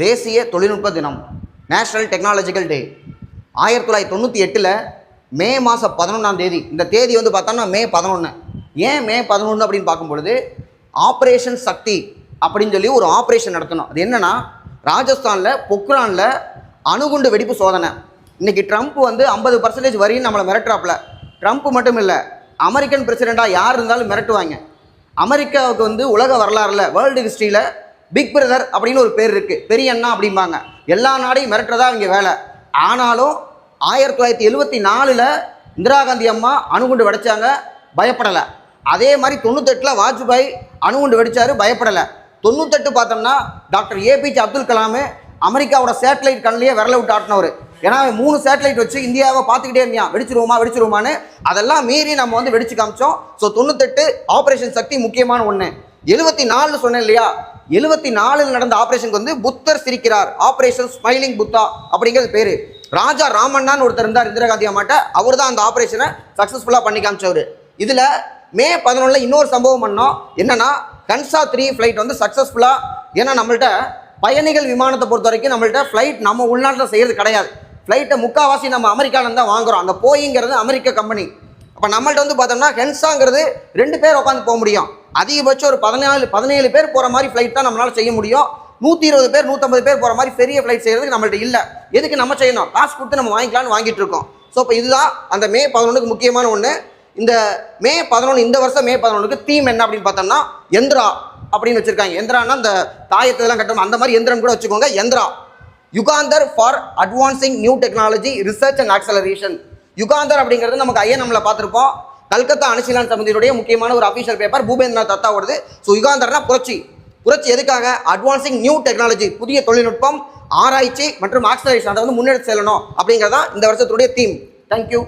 தேசிய தொழில்நுட்ப தினம் நேஷ்னல் டெக்னாலஜிக்கல் டே ஆயிரத்தி தொள்ளாயிரத்தி தொண்ணூற்றி எட்டில் மே மாதம் பதினொன்றாம் தேதி இந்த தேதி வந்து பார்த்தோம்னா மே பதினொன்று ஏன் மே பதினொன்று அப்படின்னு பார்க்கும்பொழுது ஆப்ரேஷன் சக்தி அப்படின்னு சொல்லி ஒரு ஆப்ரேஷன் நடத்தணும். அது என்னென்னா ராஜஸ்தானில் பொக்ரானில் அணுகுண்டு வெடிப்பு சோதனை. இன்னைக்கு ட்ரம்ப் வந்து ஐம்பது பர்சன்டேஜ் வரின்னு நம்மளை மிரட்டுறாப்புல. ட்ரம்ப் மட்டும் இல்லை அமெரிக்கன் பிரசிடெண்ட்டாக யார் இருந்தாலும் மிரட்டுவாங்க. அமெரிக்காவுக்கு வந்து உலக வரலாறில் வேர்ல்டு ஹிஸ்ட்ரியில் பிக் பிரதர் அப்படின்னு ஒரு பேர் இருக்குது பெரிய அண்ணா அப்படிம்பாங்க. எல்லா நாடையும் மிரட்டுறதா அவங்க வேலை. ஆனாலும் ஆயிரத்தி தொள்ளாயிரத்தி எழுபத்தி நாலில் இந்திரா காந்தி அம்மா அணுகுண்டு வெடிச்சாங்க பயப்படலை. அதே மாதிரி தொண்ணூத்தெட்டில் வாஜ்பாய் அணுகுண்டு வெடித்தார் பயப்படலை. தொண்ணூத்தெட்டு பார்த்தோம்னா டாக்டர் ஏபிஜே அப்துல் கலாம் அமெரிக்காவோட சேட்டலைட் கண்ணிலேயே விரல விட்டு ஆட்டினவர். ஏன்னா மூணு சேட்டலைட் வச்சு இந்தியாவை பார்த்துக்கிட்டே இருந்தான். வெடிச்சிருவோமா வெடிச்சிருவோமான்னு அதெல்லாம் மீறி நம்ம வந்து வெடிச்சு காமிச்சோம். ஸோ தொண்ணூத்தெட்டு ஆப்ரேஷன் சக்தி முக்கியமான ஒன்று எழுபத்தி நாலு சொன்னேன் இல்லையா? எழுபத்தி நாலில் நடந்த ஆப்ரேஷனுக்கு வந்து புத்தர் சிரிக்கிறார். ஆப்ரேஷன் ஸ்மைலிங் புத்தா அப்படிங்கிறது பேர். ராஜா ராமண்ணான்னு ஒருத்தர் இருந்தார் இந்திரா காந்தி அம்மாட்ட. அவர் தான் அந்த ஆப்ரேஷனை சக்ஸஸ்ஃபுல்லாக பண்ணி காமிச்சவர். இதில் மே பதினொன்றில் இன்னொரு சம்பவம் பண்ணோம். என்னன்னா கன்சா த்ரீ ஃப்ளைட் வந்து சக்ஸஸ்ஃபுல்லாக ஏன்னா நம்மள்ட்ட பயணிகள் விமானத்தை பொறுத்த வரைக்கும் நம்மள்ட்ட ஃப்ளைட் நம்ம உள்நாட்டில் செய்கிறது கிடையாது. ஃப்ளைட்டை முக்கால்வாசி நம்ம அமெரிக்காவிலேருந்து தான் வாங்குறோம். அந்த போயிங்கிறது அமெரிக்க கம்பெனி அப்போ நம்மள்ட்ட வந்து பார்த்தோம்னா ஹென்ஸாங்கிறது ரெண்டு பேர் உட்காந்து போக முடியும். அதிகபட்சம் ஒரு பதினாலு பதினேழு பேர் போகிற மாதிரி ஃப்ளைட் தான் நம்மளால் செய்ய முடியும். நூற்றி இருபது பேர் நூற்றம்பது பேர் போகிற மாதிரி பெரிய ஃப்ளைட் செய்கிறதுக்கு நம்மள்ட்ட இல்லை. எதுக்கு நம்ம செய்யணும்? காசு கொடுத்து நம்ம வாங்கிக்கலாம்னு வாங்கிட்டு இருக்கோம். ஸோ இப்போ இதுதான் அந்த மே பதினொன்றுக்கு முக்கியமான ஒன்று இந்த மே பதினொன்று இந்த வருஷம் மே பதினொன்றுக்கு தீம் என்ன அப்படின்னு பார்த்தோம்னா எந்திரா அப்படின்னு வச்சுருக்காங்க. எந்திரான்னா அந்த தாயத்தெல்லாம் கட்டணும். அந்த மாதிரி எந்திரம் கூட வச்சுக்கோங்க. எந்திரா. Yugantar for advancing new technology research and acceleration Yugantar அப்படிங்கிறது நமக்கு ஐஎன்எம்ல பார்த்துருப்போம். கல்கத்தா அனுசீலன் சமிதியினுடைய முக்கியமான ஒரு அஃபீஷியல் பேப்பர் பூபேந்திரநாத் தத்தாவோடது. ஸோ யுகாந்தர்னா புரட்சி. புரட்சி எதுக்காக? அட்வான்சிங் நியூ டெக்னாலஜி புதிய தொழில்நுட்பம் ஆராய்ச்சி மற்றும் ஆக்சலரேஷன் அதை வந்து முன்னெடுத்து செல்லணும் அப்படிங்கிறதான் இந்த வருஷத்துடைய தீம் தேங்க்யூ